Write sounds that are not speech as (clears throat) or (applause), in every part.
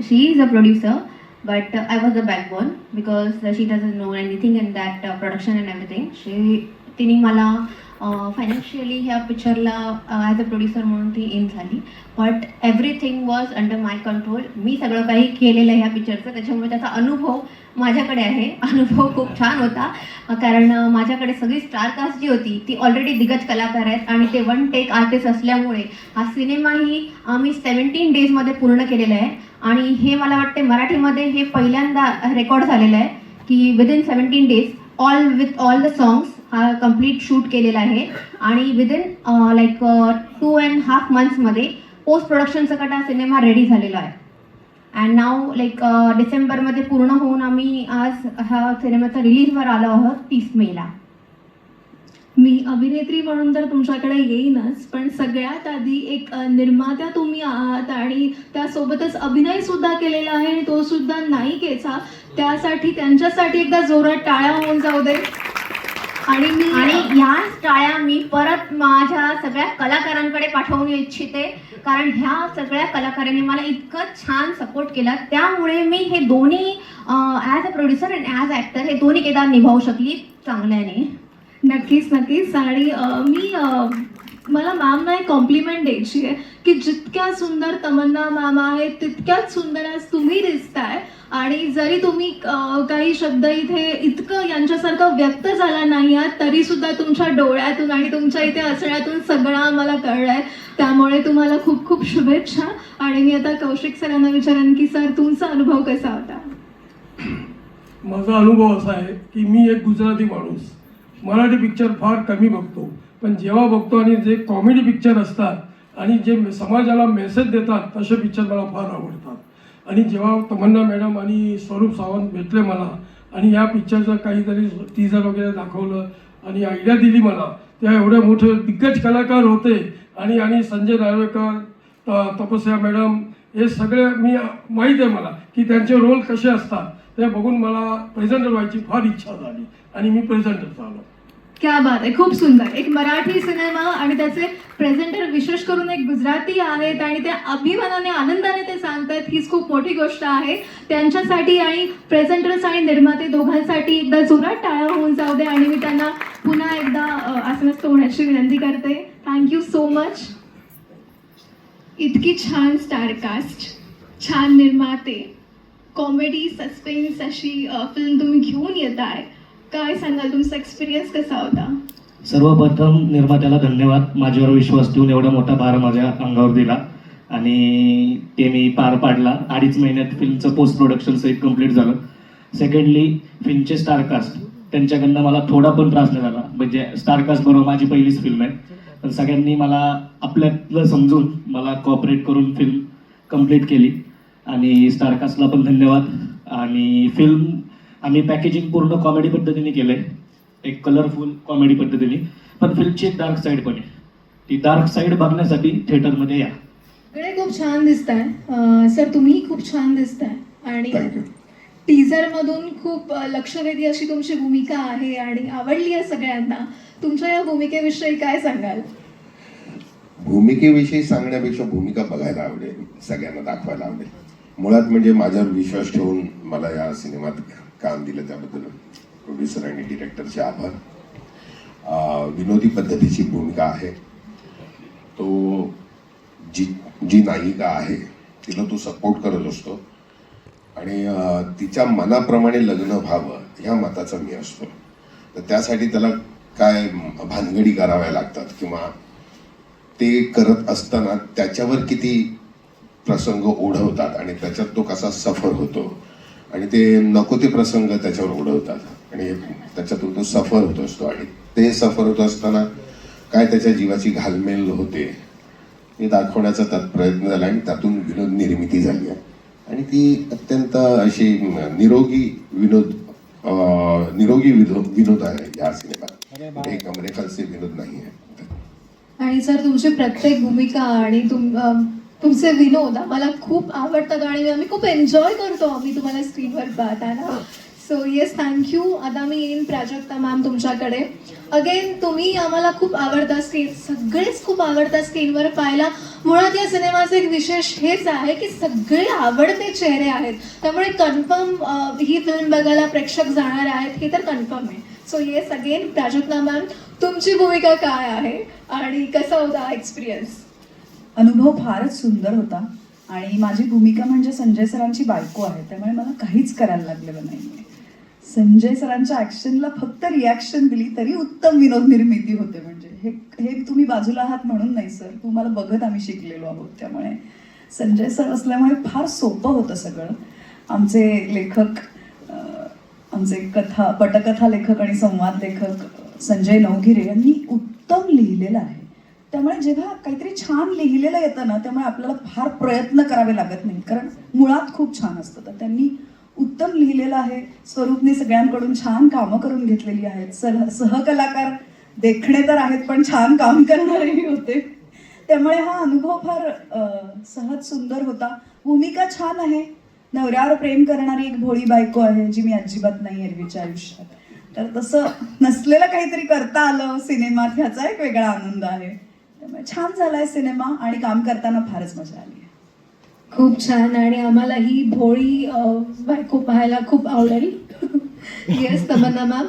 she is a producer, but uh, I was the backbone because uh, she doesn't know anything in that uh, production and everything. She तिने मला uh, financially ह्या पिक्चरला as a producer म्हणून ती in झाली. But everything was under my control मी सगळं काही केलेलं आहे ह्या पिक्चरचं त्याच्यामुळे त्याचा अनुभव माझ्याकडे आहे. (laughs) अनुभव खूप छान होता. कारण माझ्याकडे सगळी स्टारकास्ट जी होती ती ऑलरेडी दिग्गज कलाकार आहेत आणि ते वन टेक आर्टिस्ट असल्यामुळे हा सिनेमाही आम्ही सेवन्टीन डेजमध्ये पूर्ण केलेला आहे. आणि हे मला वाटते मराठीमध्ये हे पहिल्यांदा रेकॉर्ड झालेलं आहे की within seventeen days all with all the songs हा कंप्लीट शूट केलेला आहे. आणि within like two and half मंथ्समध्ये post प्रोडक्शनचा कटा हा सिनेमा रेडी झालेला आहे. अँड नाव लाईक डिसेंबरमध्ये पूर्ण होऊन आम्ही आज हा सिनेमाचा रिलीजवर आलो आहोत तीस मेला. मी अभिनेत्री म्हणून तर तुमच्याकडे येईनच पण सगळ्यात आधी एक निर्मात्या तुम्ही आहात आणि त्यासोबतच अभिनय सुद्धा केलेला आहे आणि तो सुद्धा नायिकेचा. त्यासाठी त्यांच्यासाठी एकदा जोरात टाळ्या होऊन जाऊ दे. आणि मी आणि ह्याच टाळ्या मी परत माझ्या सगळ्या कलाकारांकडे पाठवू इच्छिते. कारण ह्या सगळ्या कलाकारांनी मला इतकं छान सपोर्ट केला. त्यामुळे मी हे दोन्ही as a producer and as actor हे दोन्ही केदार निभावू शकली चांगल्याने. नक्कीच नक्कीच. आणि मी मला मॅमना एक कॉम्प्लिमेंट द्यायची आहे की जितक्या सुंदर तमन्ना मॅम आहेत तितक्याच सुंदर आज तुम्ही दिसताय. आणि जरी तुम्ही काही शब्द इथे इतकं यांच्यासारखं व्यक्त झाला नाही आहात तरी सुद्धा तुमच्या डोळ्यातून आणि तुमच्या इथे असण्यातून सगळं आम्हाला कळलंय. त्यामुळे तुम्हाला खूप खूप शुभेच्छा. आणि मी आता कौशिक सरांना विचारेन की सर तुमचा अनुभव कसा होता? (clears throat) माझा अनुभव असा आहे की मी एक गुजराती माणूस. मराठी पिक्चर फार कमी बघतो. पण जेव्हा बघतो आणि जे कॉमेडी पिक्चर असतात आणि जे समाजाला मेसेज देतात तसे पिक्चर मला फार आवडतात. आणि जेव्हा तमन्ना मॅडम आणि स्वरूप सावंत भेटले मला आणि या पिक्चरचं काहीतरी टीजर वगैरे दाखवलं आणि आयडिया दिली मला तेव्हा एवढे मोठे दिग्गज कलाकार होते आणि आणि संजय नार्वेकर त- तपस्या मॅडम हे सगळे मी माहीत आहे मला की त्यांचे रोल कसे असतात. ते बघून मला प्रेझेंटर व्हायची फार इच्छा झाली आणि मी प्रेझेंटर झालो. क्या बात आहे खूप सुंदर. एक मराठी सिनेमा आणि त्याचे प्रेझेंटर विशेष करून एक गुजराती आहेत आणि ते अभिमानाने आनंदाने ते सांगतात हीच खूप मोठी गोष्ट आहे. त्यांच्यासाठी आणि प्रेझेंटर्स आणि निर्माते दोघांसाठी एकदा जोरात टाळा होऊन जाऊ दे आणि मी त्यांना पुन्हा एकदा अ, आसनस्थ होण्याची विनंती करते. थँक्यू सो मच इतकी छान स्टारकास्ट छान निर्माते. कॉमेडी सस्पेन्स अशी फिल्म तुम्ही घेऊन येत आहे काय सांगाल? तुमचा एक्सपिरियन्स कसा होता? सर्वप्रथम निर्मात्याला धन्यवाद. माझ्यावर विश्वास ठेवून एवढा मोठा भार माझ्या अंगावर दिला. आणि ते मी पार पाडला. अडीच महिन्यात फिल्मचं पोस्ट प्रोडक्शन सहित कंप्लीट झालं. सेकंडली फिल्मचे स्टारकास्ट त्यांच्याकडनं मला थोडा पण त्रास नाही झाला. म्हणजे स्टारकास्ट बरोबर माझी पहिलीच फिल्म आहे. पण सगळ्यांनी मला आपल्यातलं समजून मला कॉपरेट करून फिल्म कंप्लीट केली. आणि स्टारकास्टला पण धन्यवाद. आणि फिल्म आम्ही पॅकेजिंग पूर्ण कॉमेडी पद्धतीने केलं आहे एक कलरफुल कॉमेडी पद्धतीने. पण फिल्मची एक डार्क साईड पण आहे. ती डार्क साईड बघण्यासाठी थिएटरमध्ये या. सगळे खूप छान दिसत आहे सर तुम्ही खूप छान दिसताय. आणि थँक्यू टीजर मधून खूप अ, लक्षवेधी अशी तुमची भूमिका आहे आणि आवडली आहे सगळ्यांना. तुमच्या या भूमिकेविषयी काय सांगाल? भूमिकेविषयी सांगण्यापेक्षा भूमिका बघायला आवडेल. सगळ्यांना दाखवायला आवडेल. मुळात म्हणजे माझ्यावर विश्वास ठेवून मला या सिनेमात काम दिलं त्याबद्दल प्रोड्युसर आणि डिरेक्टरचे आभार. विनोदी पद्धतीची भूमिका आहे. तो जी जी नायिका आहे तिला तो सपोर्ट करत असतो. आणि तिच्या मनाप्रमाणे लग्न व्हावं ह्या मताचा मी असतो. तर त्यासाठी त्याला काय भानगडी कराव्या लागतात किंवा ते करत असताना त्याच्यावर किती प्रसंग ओढवतात आणि त्याच्यात तो कसा सफर होतो. आणि ते नको ते प्रसंग त्याच्यावर ओढवतात. आणि त्याच्यातून तो सफर होत असतो. आणि ते सफर होत असताना काय त्याच्या जीवाची घालमेल होते हे दाखवण्याचा त्यात प्रयत्न झाला आणि त्यातून विनोद निर्मिती झाली आहे. आणि ती अत्यंत अशी निरोगी विनोद निरोगी विनोद विनोद आहे या सिनेमात. हे कमरेखालचे विनोद नाही आहे. आणि सर तुमची प्रत्येक भूमिका आणि तुम तुमचे विनोद आम्हाला खूप आवडतात आणि आम्ही खूप एन्जॉय करतो आम्ही तुम्हाला स्क्रीनवर पाहताना. सो येस थँक्यू आता मी येईन प्राजक्ता मॅम तुमच्याकडे. अगेन तुम्ही आम्हाला खूप आवडता स्क्रीन सगळेच खूप आवडता स्क्रीनवर पाहायला. मुळात या सिनेमाचं एक विशेष हेच आहे की सगळे आवडते चेहरे आहेत. त्यामुळे कन्फर्म ही फिल्म बघायला प्रेक्षक जाणार आहेत हे तर कन्फर्म आहे. So yes again Prajakta ma'am तुमची भूमिका काय आहे? आणि कसा होता एक्सपिरियन्स अनुभव फारच सुंदर होता. आणि माझी भूमिका म्हणजे संजय सरांची बायको आहे त्यामुळे मला काहीच करायला लागलेलं नाही संजय सरांच्या ॲक्शनला फक्त रिॲक्शन दिली तरी उत्तम विनोद निर्मिती होते म्हणजे. हे हे तुम्ही बाजूला आहात म्हणून नाही सर. तुम्हाला बघत आम्ही शिकलेलो आहोत त्यामुळे. संजय सर असल्यामुळे फार सोपं होतं सगळं. आमचे लेखक आमचे कथा पटकथा लेखक आणि संवाद लेखक संजय नवगिरे यांनी उत्तम लिहिलेलं आहे. त्यामुळे जेव्हा काहीतरी छान लिहिलेलं येतं ना त्यामुळे आपल्याला फार प्रयत्न करावे लागत नाहीत. कारण मुळात खूप छान असतं. तर त्यांनी उत्तम लिहिलेलं आहे. स्वरूपने सगळ्यांकडून छान कामं करून घेतलेली आहेत. सह सहकलाकार देखणे तर आहेत पण छान काम करणारेही होते. त्यामुळे हा अनुभव फार सहज सुंदर होता. भूमिका छान आहे. नवऱ्यावर प्रेम करणारी एक भोळी बायको आहे जी मी अजिबात नाही एरवीच्या आयुष्यात. तर तसं नसलेलं काहीतरी करता आलं. सिनेमात ह्याचा एक वेगळा आनंद आहे. त्यामुळे छान झालाय सिनेमा आणि काम करताना फारच मजा आली खूप छान आणि आम्हाला ही भोळी बायको पाहायला खूप आवडेल. (laughs) येस तमन्ना मॅम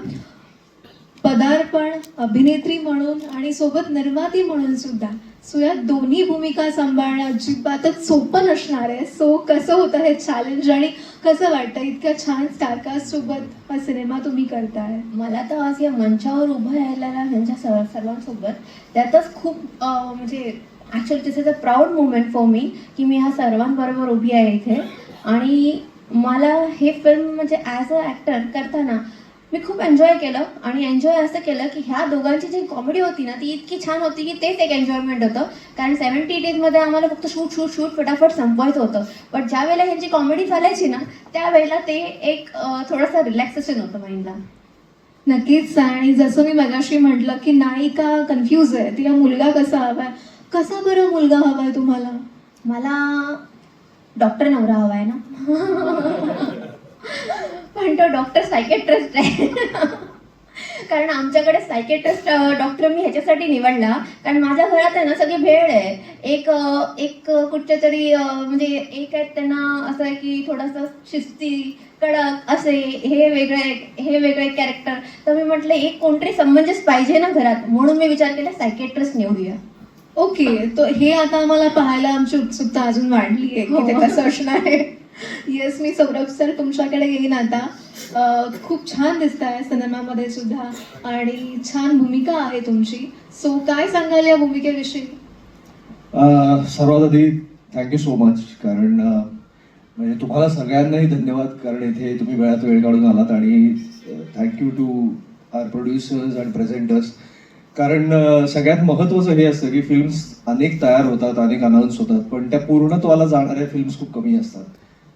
पदार्पण अभिनेत्री म्हणून आणि सोबत निर्माती म्हणून सुद्धा सो या दोन्ही भूमिका सांभाळणं अजिबातच सोपं नसणार आहे. सो कसं होतं हे चॅलेंज आणि कसं वाटतं? इतक्या छान स्टारकास्ट सोबत हा सिनेमा तुम्ही करताय. मला तर आज या मंचावर उभं राहिलेला ह्यांच्या सर्व सर्वांसोबत त्यातच खूप म्हणजे actually this is a proud moment for me की मी ह्या सर्वांबरोबर उभी आहे इथे. आणि मला हे फिल्म म्हणजे ॲज अ ॲक्टर करताना मी खूप एन्जॉय केलं आणि एन्जॉय असं केलं की ह्या दोघांची जी कॉमेडी होती ना ती इतकी छान होती की तेच एक एन्जॉयमेंट होतं. कारण सेवन्टी डेजमध्ये आम्हाला फक्त शूट शूट शूट फटाफट संपवायचं होतं. पण ज्या वेळेला ह्यांची कॉमेडी चालायची ना त्यावेळेला ते एक थोडंसं रिलॅक्सेशन होतं माइंडला. नक्कीच आणि जसं मी मगाशी म्हटलं की नायिका कन्फ्यूज आहे. तिला मुलगा कसा हवाय? कसा बरं मुलगा हवाय तुम्हाला? मला डॉक्टर नवरा हवा आहे ना. (laughs) पण तो डॉक्टर सायकेट्रिस्ट आहे. कारण आमच्याकडे सायकेट्रिस्ट डॉक्टर मी ह्याच्यासाठी निवडला. कारण माझ्या घरात आहे ना सगळी भेळ आहे. एक एक कुठच्या तरी म्हणजे एक आहेत त्यांना असं आहे की थोडंसं शिस्ती कडक असे हे वेगळे हे वेगळे कॅरेक्टर तर मी म्हटलं एक कोणतरी समंजस पाहिजे ना घरात. म्हणून मी विचार केला सायकेट्रिस्ट निवडूया. ओके तो हे आता आम्हाला पाहायला आमची उत्सुकता अजून वाढली आहे की ते हो. कसं असणार आहे. येस मी सौरभ सर तुमच्याकडे येईन आता. खूप छान दिसत आहे सिनेमामध्ये सुद्धा आणि छान भूमिका आहे तुमची. सो काय सांगाल या भूमिकेविषयी? सर्वात आधी थँक्यू सो मच कारण म्हणजे तुम्हाला सगळ्यांनाही धन्यवाद. कारण इथे तुम्ही वेळात वेळ काढून आलात आणि thank you to our producers and presenters कारण सगळ्यात महत्त्वाचं हे असतं की फिल्म्स अनेक तयार होतात अनेक अनाऊन्स होतात. पण त्या पूर्णत्वाला जाणाऱ्या फिल्म्स खूप कमी असतात.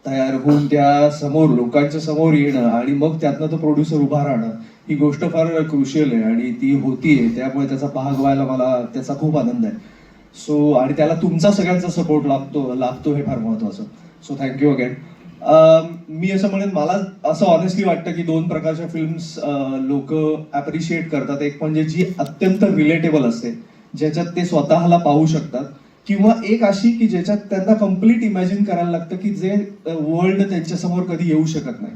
तयार होऊन त्या समोर लोकांच्या समोर येणं आणि मग त्यातनं तो प्रोड्युसर उभा राहणं ही गोष्ट फार क्रुशियल आहे आणि ती होतीये. त्यामुळे त्याचा भाग व्हायला मला त्याचा खूप आनंद आहे. सो आणि त्याला तुमचा सगळ्यांचा सपोर्ट लागतो लागतो हे फार महत्वाचं. सो थँक्यू अगेन मी असं म्हणेन मला असं ऑनेस्टली वाटतं की दोन प्रकारच्या फिल्म्स लोक ॲप्रिशिएट करतात. एक म्हणजे जी अत्यंत रिलेटेबल असते ज्याच्यात ते स्वतःला पाहू शकतात. किंवा एक अशी की ज्याच्यात त्यांना कंप्लीट इमॅजिन करायला लागतं की जे वर्ल्ड त्यांच्यासमोर कधी येऊ शकत नाही.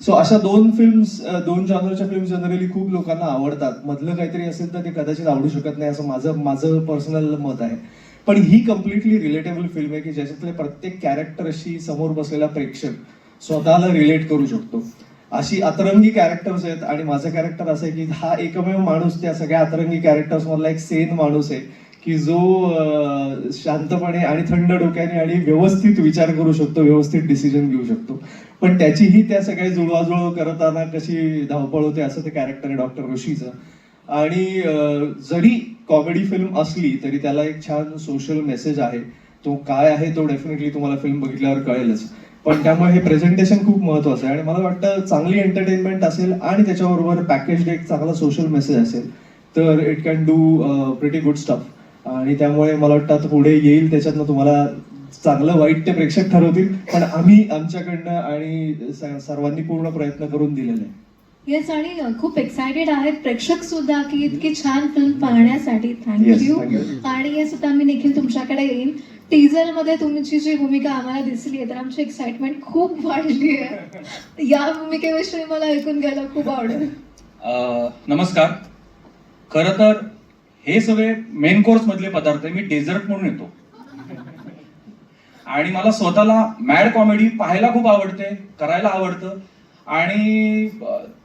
सो अशा दोन फिल्म्स दोन जॉनरच्या फिल्म्स जनरली खूप लोकांना आवडतात. मधलं काहीतरी असेल तर ते कदाचित आवडू शकत नाही असं माझं माझं पर्सनल मत आहे. पण ही कम्प्लिटली रिलेटेबल फिल्म आहे की ज्याच्यातले प्रत्येक कॅरेक्टरशी समोर बसलेला प्रेक्षक स्वतःला रिलेट करू शकतो. अशी अतरंगी कॅरेक्टर्स आहेत आणि माझं कॅरेक्टर असं आहे की हा एकमेव माणूस त्या सगळ्या अतरंगी कॅरेक्टर्स मधला एक सेन माणूस आहे. की जो शांतपणे आणि थंड डोक्याने आणि व्यवस्थित विचार करू शकतो व्यवस्थित डिसिजन घेऊ शकतो. पण त्याचीही त्या सगळ्या जुळवाजुळव करताना कशी धावपळ होते असं ते कॅरेक्टर आहे डॉक्टर ऋषीचं. आणि जरी कॉमेडी फिल्म असली तरी त्याला एक छान सोशल मेसेज आहे. तो काय आहे तो डेफिनेटली तुम्हाला फिल्म बघितल्यावर कळेलच. पण त्यामुळे हे प्रेझेंटेशन खूप महत्वाचं आहे. आणि मला वाटतं चांगली एंटरटेनमेंट असेल आणि त्याच्याबरोबर पॅकेज एक चांगला सोशल मेसेज असेल तर it can do pretty good stuff आणि त्यामुळे मला वाटतं आता पुढे येईल त्याच्यातनं तुम्हाला चांगलं वाईट ते प्रेक्षक ठरवतील. पण आम्ही आमच्याकडनं आणि सर्वांनी पूर्ण प्रयत्न करून दिलेले. आहे येस आणि खूप एक्सायटेड आहेत प्रेक्षक सुद्धा की इतकी छान फिल्म पाहण्यासाठी. थँक्यू. आणि येस आता मी निखिल तुमच्याकडे येईन. टीजरमध्ये तुमची जी भूमिका आम्हाला दिसली आहे तर आमची एक्साइटमेंट खूप वाढली आहे या भूमिकेविषयी मला ऐकून घ्यायला खूप आवडेल. नमस्कार. खरं तर हे सगळे मेन कोर्स मधले पदार्थ आहे मी डेझर्ट म्हणून येतो. आणि मला स्वतःला मॅड कॉमेडी पाहायला खूप आवडते करायला आवडतं. आणि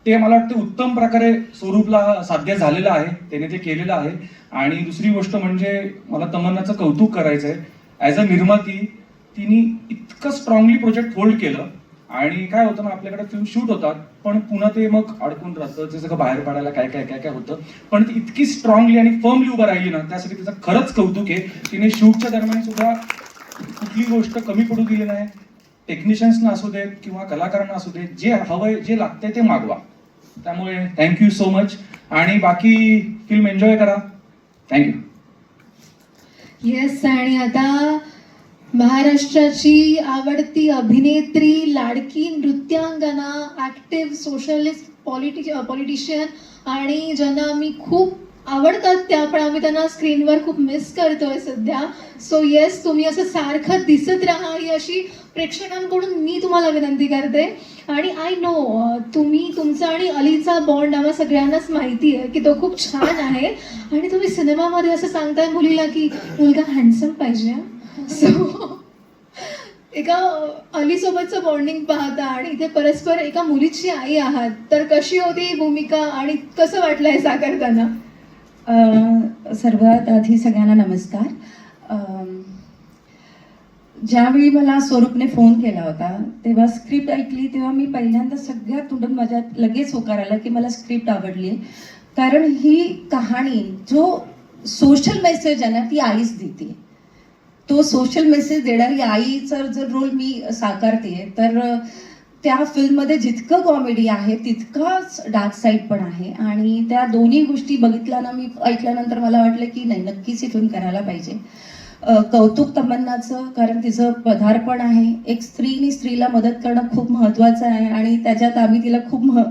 ते मला वाटतं उत्तम प्रकारे स्वरूपला साध्य झालेलं आहे त्याने ते केलेलं आहे. आणि दुसरी गोष्ट म्हणजे मला तमन्नाचं कौतुक करायचं आहे ॲज अ निर्माती तिने इतकं स्ट्रॉंगली प्रोजेक्ट होल्ड केलं. आणि काय होतं ना आपल्याकडे फिल्म शूट होतात पण पुन्हा ते मग अडकून राहतं ते सगळं बाहेर पडायला काय काय काय काय होतं. पण ती इतकी स्ट्रॉंगली आणि फर्मली उभं राहिली ना त्यासाठी तिचं खरंच कौतुक आहे. तिने शूटच्या दरम्यान सुद्धा कुठली गोष्ट कमी पडू दिली नाही. टेक्निशियन्सना असू देत किंवा कलाकारांना असू देत जे हवंय जे लागतंय ते मागवा. त्यामुळे थँक्यू सो मच आणि बाकी फिल्म एन्जॉय करा. थँक्यू येस आणि आता महाराष्ट्राची आवडती अभिनेत्री लाडकी नृत्यांगना ऍक्टिव्ह सोशलिस्ट पॉलिटिश पॉलिटिशियन आणि ज्यांना आम्ही खूप आवडतात त्या पण आम्ही त्यांना स्क्रीनवर खूप मिस करतोय सध्या. सो येस तुम्ही असं सारखं दिसत राहा ही अशी प्रेक्षकांकडून मी तुम्हाला विनंती करते. आणि आय नो तुम्ही तुमचा आणि अलीचा बॉन्ड आम्हा सगळ्यांनाच माहिती आहे की तो खूप छान आहे. आणि तुम्ही सिनेमामध्ये असं सांगताय मुलीला की मुलगा हँडसम पाहिजे सो एका अलीसोबतचं बॉन्डिंग पाहता आणि इथे परस्पर एका मुलीची आई आहात. तर कशी होती ही भूमिका आणि कसं वाटलं हे साकारताना अ, सर्वात आधी सगळ्यांना नमस्कार. अम, ज्यावेळी मला स्वरूपने फोन केला होता तेव्हा स्क्रिप्ट ऐकली तेव्हा मी पहिल्यांदा सगळ्यात तोंडून माझ्या लगेच होकार आला की मला स्क्रिप्ट आवडली कारण ही कहाणी जो सोशल मेसेज आहे ना ती आईच देते. तो सोशल मेसेज देणारी आईचा जर रोल मी साकारते तर त्या फिल्ममध्ये जितकं कॉमेडी आहे तितकाच डार्क साईड पण आहे. आणि त्या दोन्ही गोष्टी बघितल्यानं मी ऐकल्यानंतर मला वाटलं की नाही नक्कीच ही फिल्म करायला पाहिजे. कौतुक तमन्नाचं कारण तिचं पदार्पण आहे. एक स्त्रीने स्त्रीला मदत करणं खूप महत्त्वाचं आहे आणि त्याच्यात आम्ही तिला खूप मह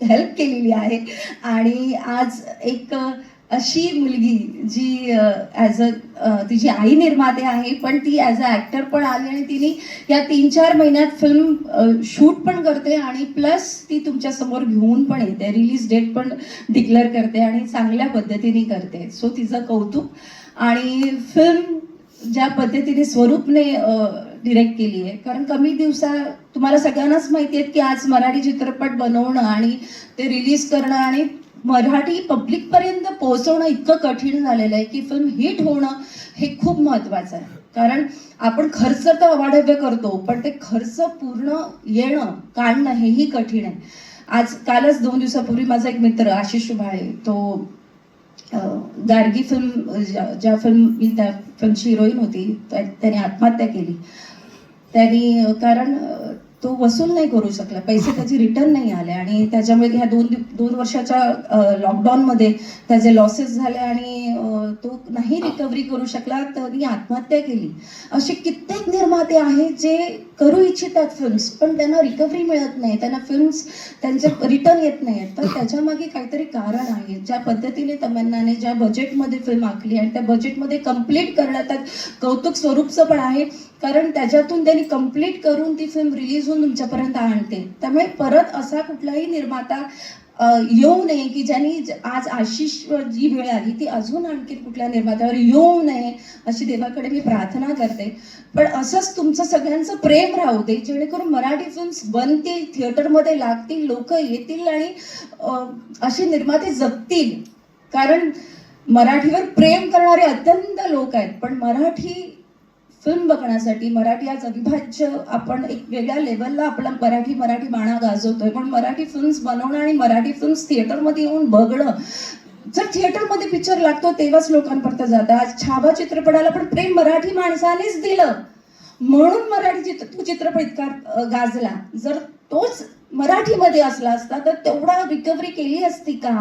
हेल्प केलेली आहे. आणि आज एक अशी मुलगी जी ॲज अ तिची आई निर्माते आहे पण ती ॲज अ ॲक्टर पण आली आणि तिने या तीन चार महिन्यात फिल्म शूट पण करते आणि प्लस ती तुमच्यासमोर घेऊन पण येते. रिलीज डेट पण डिक्लेअर करते आणि चांगल्या पद्धतीने करते. सो तिचं कौतुक. आणि फिल्म ज्या पद्धतीने स्वरूपने डिरेक्ट केली आहे. कारण कमी दिवसा तुम्हाला सगळ्यांनाच माहिती आहेत की आज मराठी चित्रपट बनवणं आणि ते रिलीज करणं आणि मराठी पब्लिकपर्यंत पोहोचवणं इतकं कठीण झालेलं आहे की फिल्म हिट होणं हे खूप महत्त्वाचं आहे. कारण आपण खर्च तर अवाढव्य करतो पण ते खर्च पूर्ण येणं काढणं हेही कठीण आहे. आज कालच दोन दिवसापूर्वी माझा एक मित्र आशिष शुभाळे तो गार्गी फिल्म ज्या ज्या फिल्म मी त्या फिल्मची हिरोईन होती त्या- त्याने आत्महत्या केली. त्यांनी कारण तो वसूल नाही करू शकला. पैसे त्याचे रिटर्न नाही आले आणि त्याच्यामुळे ह्या दोन दोन वर्षाच्या लॉकडाऊनमध्ये त्याचे लॉसेस झाले आणि तो नाही रिकव्हरी करू शकला तरी आत्महत्या केली. असे कित्येक निर्माते आहेत जे करू इच्छितात फिल्म्स पण त्यांना रिकव्हरी मिळत नाही. त्यांना फिल्म्स त्यांचे रिटर्न येत नाही तर त्याच्यामागे काहीतरी कारण आहे. ज्या पद्धतीने तमन्नाने ज्या बजेटमध्ये फिल्म आखली आणि त्या बजेटमध्ये कंप्लीट करण्यात कौतुक स्वरूपचं पण आहे. कारण त्याच्यातून त्यांनी कंप्लीट करून ती फिल्म रिलीज होऊन तुमच्यापर्यंत आणते. त्यामुळे परत असा कुठलाही निर्माता येऊ नये की ज्यांनी ज- आज आशिष जी वेळ आली ती अजून आणखी कुठल्या निर्मात्यावर येऊ नये अशी देवाकडे मी प्रार्थना करते. पण असंच तुमचं सगळ्यांचं प्रेम राहू दे जेणेकरून मराठी फिल्म्स बनतील थिएटरमध्ये लागतील लोक येतील आणि असे निर्माते जगतील. कारण मराठीवर प्रेम करणारे अत्यंत लोक आहेत पण मराठी फिल्म बघण्यासाठी मराठी आज अविभाज्य आपण एक वेगळ्या लेवलला आपला मराठी मराठी बाणा गाजवतोय. पण मराठी फिल्म्स बनवणं आणि मराठी फिल्म्स थिएटरमध्ये येऊन बघणं जर थिएटरमध्ये पिक्चर लागतो तेव्हाच लोकांपर्यंत जातं. आज छावा चित्रपटाला पण प्रेम मराठी माणसानेच दिलं. म्हणून मराठी चित्र तो चित्रपट इतका गाजला. जर तोच मराठीमध्ये असला असता तर तेवढा रिकव्हरी केली असती का?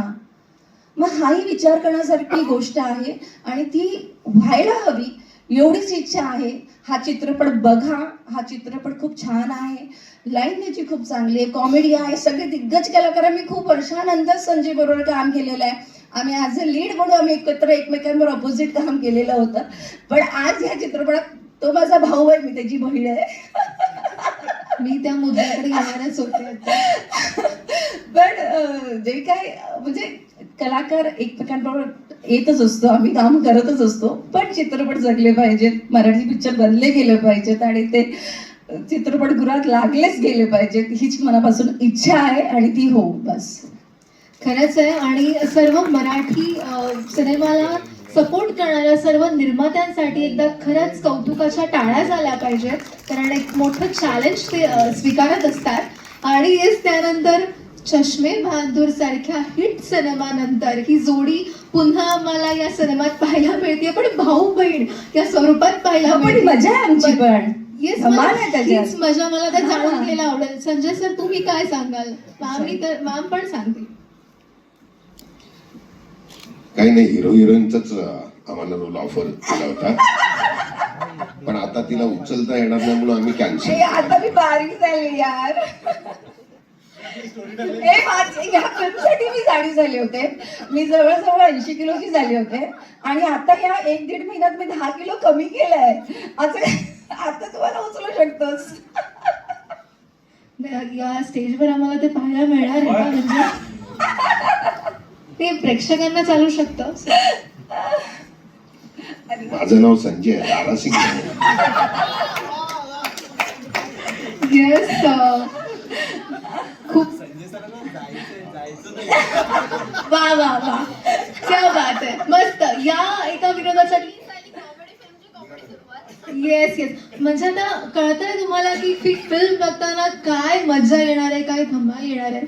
मग हाही विचार करण्यासारखी गोष्ट आहे. आणि ती व्हायला हवी. एवढीच इच्छा आहे. हा चित्रपट बघा. हा चित्रपट खूप छान आहे. लाईन त्याची खूप चांगली आहे. कॉमेडी आहे. सगळे दिग्गज कलाकारांनी खूप वर्षानंतर संजय बरोबर काम केलेलं आहे. आम्ही ॲज अ लीड म्हणून आम्ही एकत्र एकमेकांवर ऑपोजिट काम केलेलं होतं. पण आज ह्या चित्रपटात तो माझा भाऊ आहे. मी त्याची बहीण आहे. मी त्या मुद्द्याकडे येणारच होते. (laughs) पण जे काय म्हणजे कलाकार एकमेकांबरोबर येतच असतो आम्ही काम करतच असतो पण चित्रपट जगले पाहिजेत मराठी पिक्चर बनले गेले पाहिजेत आणि ते चित्रपटगृहात लागलेच गेले पाहिजेत हीच मनापासून इच्छा आहे आणि ती हो बस. खरंच आहे आणि सर्व मराठी सिनेमाला सपोर्ट करणाऱ्या सर्व निर्मात्यांसाठी एकदा खरंच कौतुकाच्या टाळ्या झाल्या पाहिजेत कारण एक मोठं चॅलेंज ते स्वीकारत असतात. आणि येस त्यानंतर चष्मे बहादूर सारख्या हिट सिनेमानंतर ही जोडी पुन्हा आम्हाला या सिनेमात पाहायला मिळते पण भाऊ बहीण या स्वरूपात पाहायला पण मिळते मजा आहे आमची पण. येस. हीच मजा मला तर जाणून. घ्यायला आवडेल. संजय सर तुम्ही काय सांगाल? मॅमनी तर मॅम पण सांगतील. काही नाही हिरो हिरोईनचाच आम्हाला रोल ऑफर केला होता. पण आता तिला उचलता येणार नाही म्हणून आम्ही कॅन्सल आता मी बारीक झाले यार. ए, माझी- या फिल्मसाठी मी जाडी झाले होते. मी जवळजवळ ऐंशी किलोची झाले होते. आणि आता या एक दीड महिन्यात मी दहा किलो कमी केलंय. आता आता तुम्हाला उचलू शकतोस. या स्टेजवर आम्हाला ते पाहायला मिळणार आहे का म्हणजे? ते प्रेक्षकांना चालू शकतं माझं नाव संजय आहे, दारासिंग आहे. येस खूप वा वा वा. क्या बात आहे मस्त. या एका विनोदासाठी येस येस म्हणजे आता कळतंय तुम्हाला की फिल्म बघताना काय मजा येणार आहे काय धमाल येणार आहे?